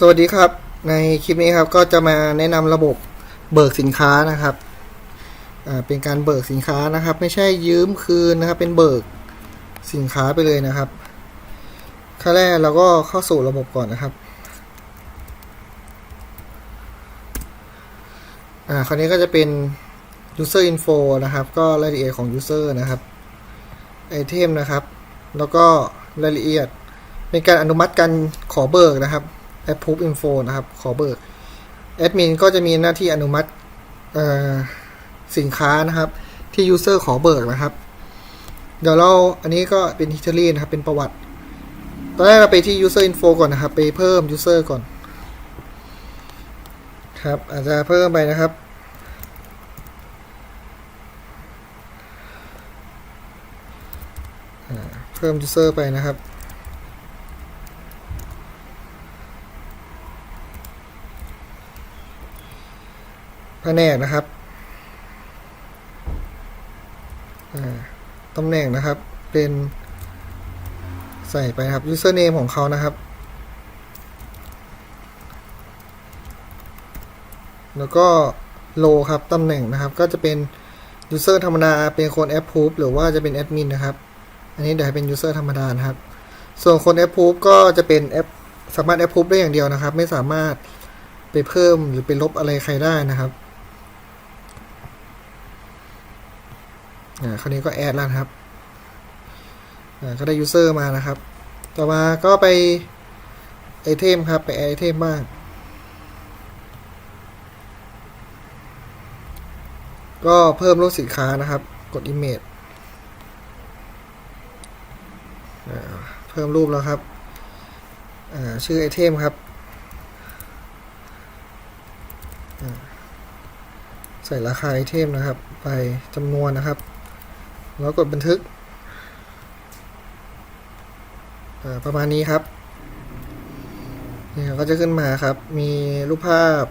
สวัสดีครับ ในคลิปนี้ครับก็จะมาแนะนำระบบเบิกสินค้านะครับเป็นการเบิกสินค้านะครับ ไม่ใช่ยืมคืนนะครับ เป็นเบิกสินค้าไปเลยนะครับขั้นแรกเราก็เข้าสู่ระบบก่อนนะครับอ่าคราวนี้ก็จะเป็น user info นะครับ ก็รายละเอียดของ user นะครับไอเทมนะครับ แล้วก็รายละเอียดเป็นการอนุมัติการขอเบิกนะครับ approve info นะครับ ขอเบิกแอดมินก็จะมีหน้าที่อนุมัติสินค้านะครับ ที่ user ขอเบิกนะครับ เดี๋ยวเราอันนี้ก็เป็น history นะครับ เป็นประวัติ ตอนแรกเราไปที่ user info ก่อนนะครับ ไปเพิ่ม user ก่อน ครับ อาจจะเพิ่มไปนะครับเพิ่ม user ไปนะครับ ผนกนะครับตำแหน่งนะครับเป็นใส่ไปครับ username ของเขานะครับ แล้วก็ role ครับตำแหน่งนะครับ ก็จะเป็น user ธรรมดาเป็นคน approve หรือว่าจะเป็น admin นะครับ อันนี้เดี๋ยวให้เป็น user ธรรมดานะครับ ส่วนคน approve ก็จะเป็น app สามารถ approve ได้อย่างเดียวนะครับ ไม่สามารถไปเพิ่มหรือไปลบอะไรใครได้นะครับ อ่า คราวนี้ก็แอดแล้วครับก็ได้ user มานะครับ ต่อมาก็ไปไอเทมครับ ไปไอเทมบ้าง ก็เพิ่มรูปสินค้านะครับ กด image เพิ่มรูปแล้วครับ ชื่อไอเทมครับ ใส่ราคาไอเทมนะครับ ไปจำนวนนะครับ แล้วกดบันทึกประมาณนี้ครับนี่ครับก็จะขึ้นมาครับ มีรูปภาพ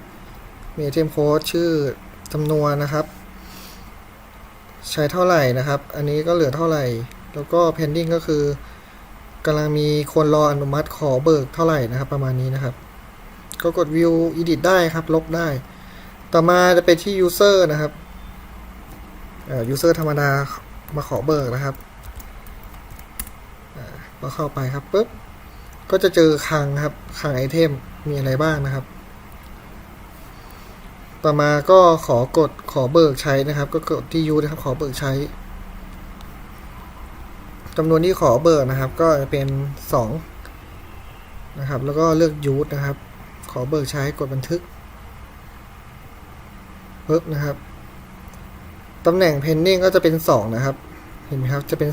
มีเทมโค้ดชื่อจำนวนนะครับ ใช้เท่าไหร่นะครับ อันนี้ก็เหลือเท่าไหร่ แล้วก็ pending ก็คือกำลังมีคนรออนุมัติขอเบิกเท่าไหร่นะครับ ประมาณนี้นะครับ ก็กด view edit ได้ครับ ลบได้ ต่อมาจะไปที่ user นะครับ user ธรรมดา มาขอเบิกนะครับอ่าเข้าไปครับปุ๊บก็จะเจอคลังครับคลังไอเทมมีอะไรบ้างนะครับ ต่อมาก็ขอกดขอเบิกใช้นะครับ ก็กดที่ U นะครับ ขอเบิกใช้จำนวนที่ขอเบิกนะครับ ก็จะเป็นสองนะครับ แล้วก็เลือก Use นะครับ ขอเบิกใช้กดบันทึกปึ๊บนะครับ ตำแหน่ง pending ก็จะเป็น 2 นะครับ เห็นไหมครับ จะเป็น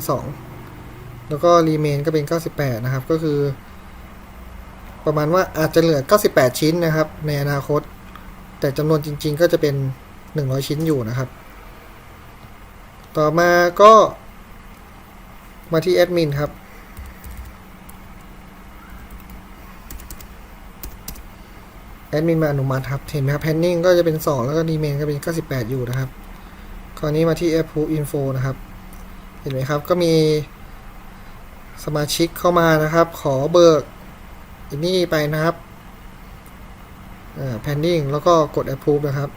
2 แล้วก็ remain ก็เป็น 98 นะครับ ก็คือ ประมาณว่าอาจจะเหลือ 98 ชิ้นนะครับ ในอนาคต แต่จำนวนจริง ๆ ก็จะเป็น 100 ชิ้นอยู่นะครับ ต่อมาก็มาที่ admin ครับ แอดมินมาอนุมัติครับ เห็นไหมครับ pending ก็จะเป็น 2 แล้วก็ remain ก็เป็น 98 อยู่นะครับ ราวนี้มาที่ approve info นะครับ เห็นไหมครับ ก็มีสมาชิกเข้ามานะครับ ขอเบิกอันนี้ไปนะครับอ่า pending แล้วก็กด approve นะครับ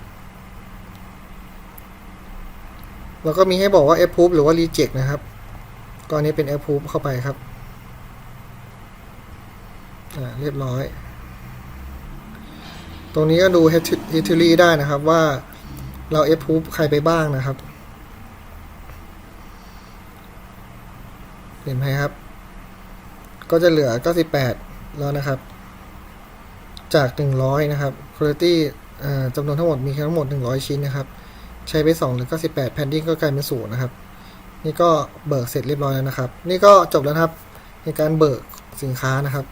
แล้วก็มีให้บอกว่า approve หรือว่า reject นะครับก็อันนี้เป็น approve เข้าไปครับเรียบร้อย ตรงนี้ก็ดู history ได้นะครับว่า เรา a p p r o v ใครไปบ้างนะครับ เห็นไหมครับ ก็จะเหลือ 98 แล้วนะครับ จาก 100 นะครับ quality จำนวนทั้งหมดมีทั้งหมด 100 ชิ้นนะครับ ใช้ไป 2 หรือ 98 pending ก็กลายเป็นศูนย์นะครับ นี่ก็เบิกเสร็จเรียบร้อยแล้วนะครับ นี่ก็จบแล้วครับ ในการเบิกสินค้านะครับ